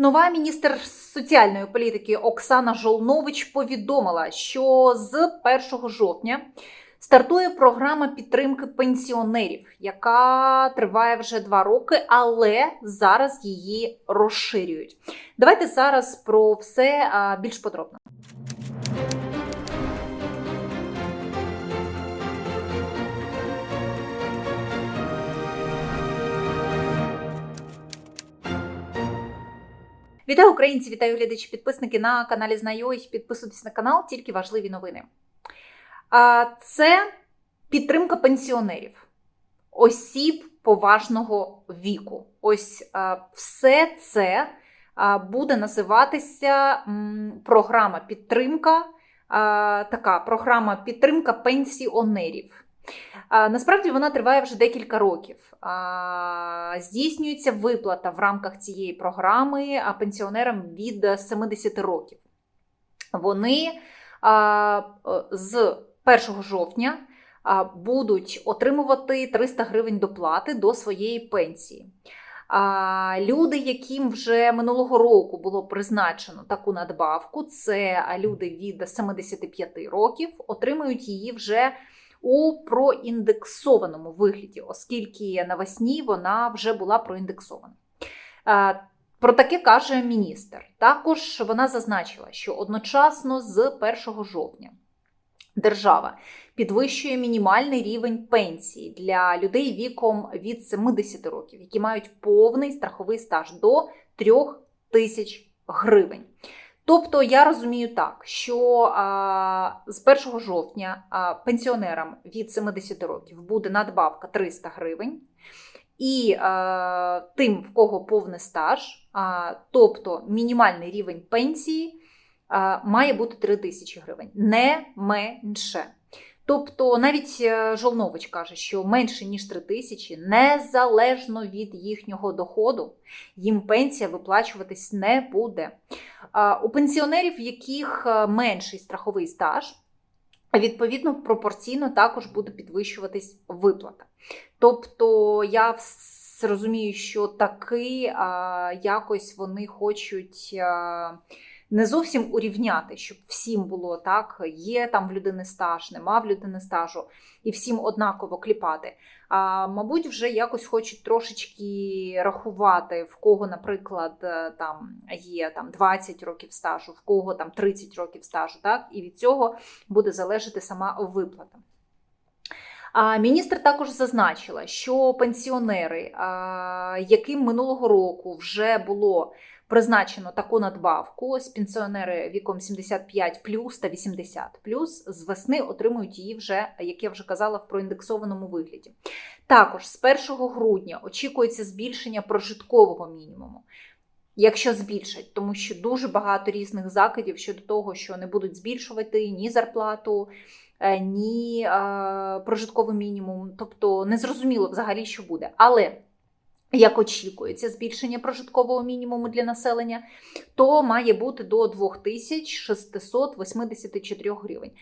Нова міністр соціальної політики Оксана Жолнович повідомила, що з 1 жовтня стартує програма підтримки пенсіонерів, яка триває вже два роки, але зараз її розширюють. Давайте зараз про все більш подробно. Вітаю українці, вітаю глядачі, підписники на каналі Знайой. Підписуйтесь на канал, тільки важливі новини. Це підтримка пенсіонерів, осіб поважного віку. Ось все це буде називатися програма підтримка. Така програма підтримка пенсіонерів. Насправді вона триває вже декілька років. Здійснюється виплата в рамках цієї програми пенсіонерам від 70 років. Вони з 1 жовтня будуть отримувати 300 гривень доплати до своєї пенсії. Люди, яким вже минулого року було призначено таку надбавку, це люди від 75 років, отримують її вже у проіндексованому вигляді, оскільки навесні вона вже була проіндексована. Е, Про таке каже міністр. Також вона зазначила, що одночасно з 1 жовтня держава підвищує мінімальний рівень пенсії для людей віком від 70 років, які мають повний страховий стаж до 3 тисяч гривень. Тобто я розумію так, що а, з 1 жовтня а, пенсіонерам від 70 років буде надбавка 300 гривень, і а, тим, в кого повний стаж, а, тобто мінімальний рівень пенсії, а, має бути 3 тисячі гривень, не менше. Тобто навіть е, Жолнович каже, що менше ніж 3 тисячі, незалежно від їхнього доходу, їм пенсія виплачуватись не буде. У пенсіонерів, в яких е, менший страховий стаж, відповідно, пропорційно також буде підвищуватись виплата. Тобто, я розумію, що таки якось вони хочуть не зовсім урівняти, щоб всім було так, є там в людини стаж, нема в людини стажу, і всім однаково кліпати. А мабуть, вже якось хочуть трошечки рахувати, в кого, наприклад, е, там є там 20 років стажу, в кого там 30 років стажу, так, і від цього буде залежати сама виплата. А міністр також зазначила, що пенсіонери, яким минулого року вже було призначено таку надбавку. Ось пенсіонери віком 75 плюс та 80 плюс з весни отримують її вже, як я вже казала, в проіндексованому вигляді. Також з 1 грудня очікується збільшення прожиткового мінімуму. Якщо збільшать, тому що дуже багато різних закидів щодо того, що не будуть збільшувати ні зарплату, е, ні е, прожитковий мінімум, тобто незрозуміло взагалі, що буде. Але як очікується збільшення прожиткового мінімуму для населення, то має бути до 2684 гривень.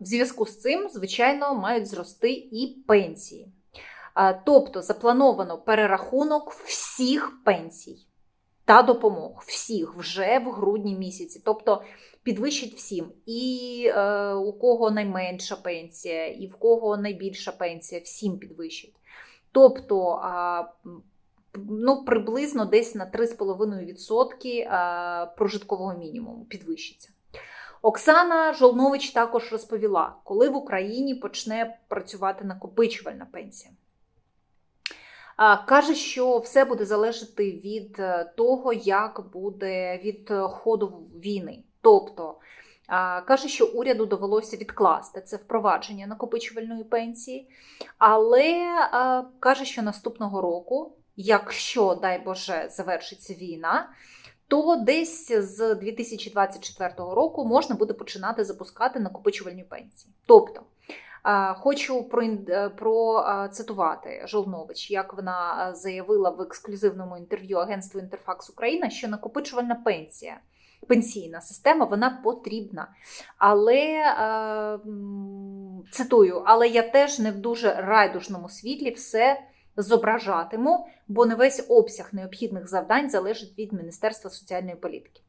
В зв'язку з цим, звичайно, мають зрости і пенсії. Тобто заплановано перерахунок всіх пенсій та допомог, всіх вже в грудні місяці. Тобто підвищить всім. І е, у кого найменша пенсія, і в кого найбільша пенсія, всім підвищить. Тобто ну, приблизно десь на 3,5% прожиткового мінімуму підвищиться. Оксана Жолнович також розповіла, коли в Україні почне працювати накопичувальна пенсія. Каже, що все буде залежати від е, того, як буде від ходу війни. Тобто Каже, що уряду довелося відкласти це впровадження накопичувальної пенсії, але каже, що наступного року, якщо, дай Боже, завершиться війна, то десь з 2024 року можна буде починати запускати накопичувальні пенсії. Тобто, хочу процитувати Жолнович, як вона заявила в ексклюзивному інтерв'ю агентству Інтерфакс Україна, що накопичувальна пенсія пенсійна система вона потрібна. Але е, цитую, але я теж не в дуже райдужному світлі все зображатиму, бо не весь обсяг необхідних завдань залежить від Міністерства соціальної політики.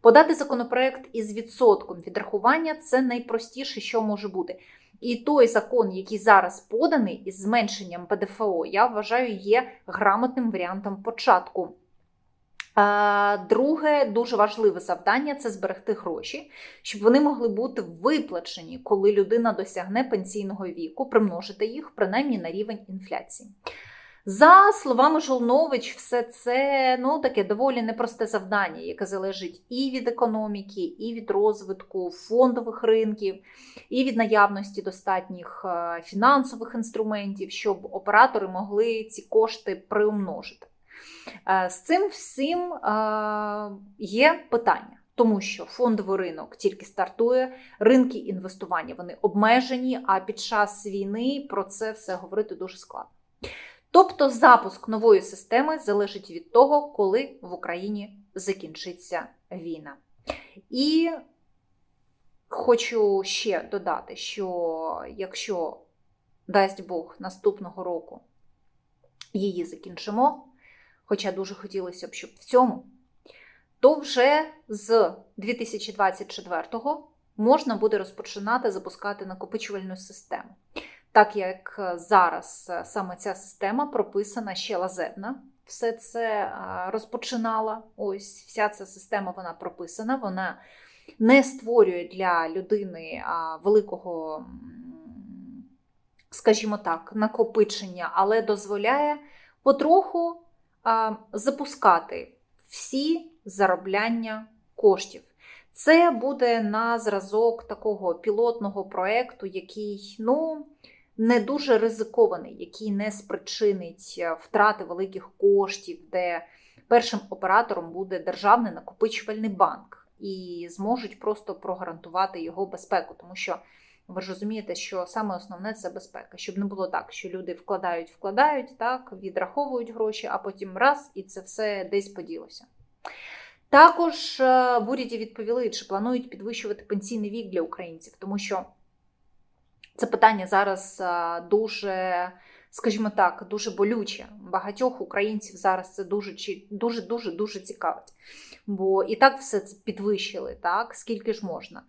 Подати законопроект із відсотком відрахування це найпростіше, що може бути. І той закон, який зараз поданий із зменшенням ПДФО, я вважаю, є грамотним варіантом початку. Друге, дуже важливе завдання це зберегти гроші, щоб вони могли бути виплачені, коли людина досягне пенсійного віку, примножити їх принаймні на рівень інфляції. За словами Жолнович, все це ну, таке доволі непросте завдання, яке залежить і від економіки, і від розвитку фондових ринків, і від наявності достатніх е, фінансових інструментів, щоб оператори могли ці кошти приумножити. Е, з цим всім е, є питання. Тому що фондовий ринок тільки стартує, ринки інвестування вони обмежені, а під час війни про це все говорити дуже складно. Тобто запуск нової системи залежить від того, коли в Україні закінчиться війна. І хочу ще додати, що якщо дасть Бог наступного року її закінчимо, хоча дуже хотілося б, щоб в цьому, то вже з 2024-го можна буде розпочинати запускати накопичувальну систему так як е, зараз е, саме ця система прописана ще лазерна. Все це е, розпочинала. Ось вся ця система вона прописана, вона не створює для людини великого, скажімо так, накопичення, але дозволяє потроху запускати всі заробляння коштів. Це буде на зразок такого пілотного проєкту, який, ну, не дуже ризикований, який не спричинить е, втрати великих коштів, де першим оператором буде державний накопичувальний банк, і зможуть просто прогарантувати його безпеку, тому що. Ви ж розумієте, що саме основне це безпека, щоб не було так, що люди вкладають, вкладають, так, відраховують гроші, а потім раз і це все десь поділося. Також е, в уряді відповіли, чи планують підвищувати пенсійний вік для українців, тому що це питання зараз дуже, скажімо так, дуже болюче. Багатьох українців зараз це дуже дуже дуже дуже цікавить. Бо і так все це підвищили, так скільки ж можна.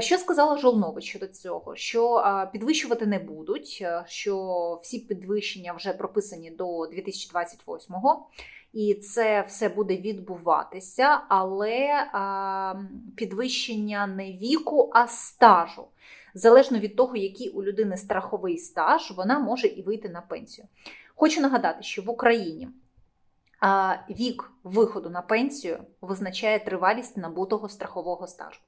Що сказала Жолнович щодо цього? Що підвищувати не будуть, що всі підвищення вже прописані до 2028-го. І це все буде відбуватися, але підвищення не віку, а стажу залежно від того, який у людини страховий стаж, вона може і вийти на пенсію. Хочу нагадати, що в Україні вік виходу на пенсію визначає тривалість набутого страхового стажу.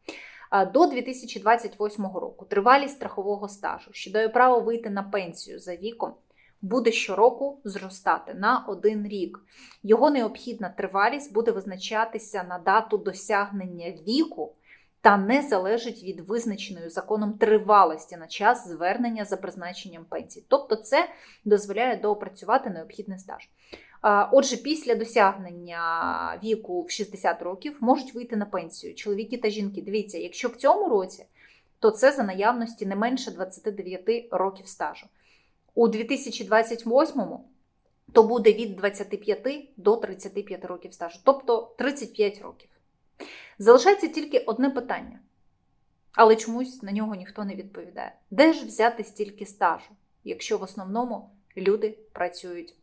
До 2028 року тривалість страхового стажу, що дає право вийти на пенсію за віком, буде щороку зростати на один рік. Його необхідна тривалість буде визначатися на дату досягнення віку та не залежить від визначеної законом тривалості на час звернення за призначенням пенсії. Тобто це дозволяє доопрацювати необхідний стаж. Отже, після досягнення віку в 60 років можуть вийти на пенсію чоловіки та жінки. Дивіться, якщо в цьому році, то це за наявності не менше 29 років стажу. У 2028 то буде від 25 до 35 років стажу, тобто 35 років. Залишається тільки одне питання, але чомусь на нього ніхто не відповідає. Де ж взяти стільки стажу, якщо в основному люди працюють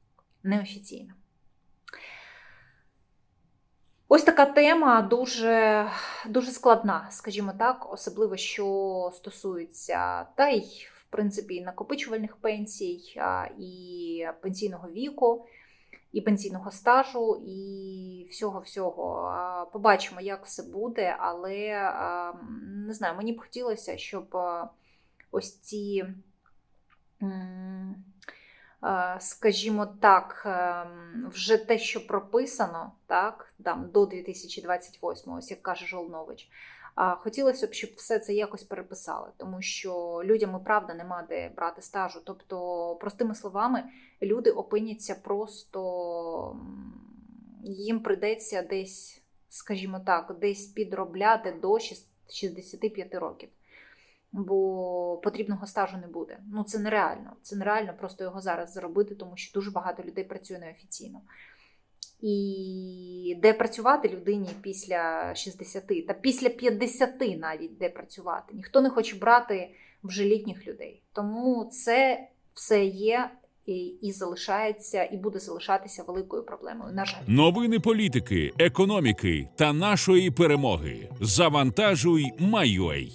неофіційно? Ось така тема дуже дуже складна, скажімо так, особливо що стосується та й, в принципі, накопичувальних пенсій, і пенсійного віку і пенсійного стажу, і всього-всього. Побачимо, як все буде, але не знаю, мені б хотілося, щоб ось ці. Скажімо так, ем, вже те, що прописано, так, там до 2028, ось як каже Жолнович, Хотілося б, щоб все це якось переписали, тому що людям і правда нема де брати стажу. Тобто, простими словами, люди опиняться просто їм прийдеться десь, скажімо так, десь підробляти до 65 років. бо потрібного стажу не буде. Ну це нереально. Це нереально просто його зараз заробити, тому що дуже багато людей працює неофіційно. І де працювати людині після 60 та після 50 навіть де працювати. Ніхто не хоче брати вже літніх людей. Тому це все є і, залишається, і буде залишатися великою проблемою. На жаль. Новини політики, економіки та нашої перемоги. Завантажуй, Майой.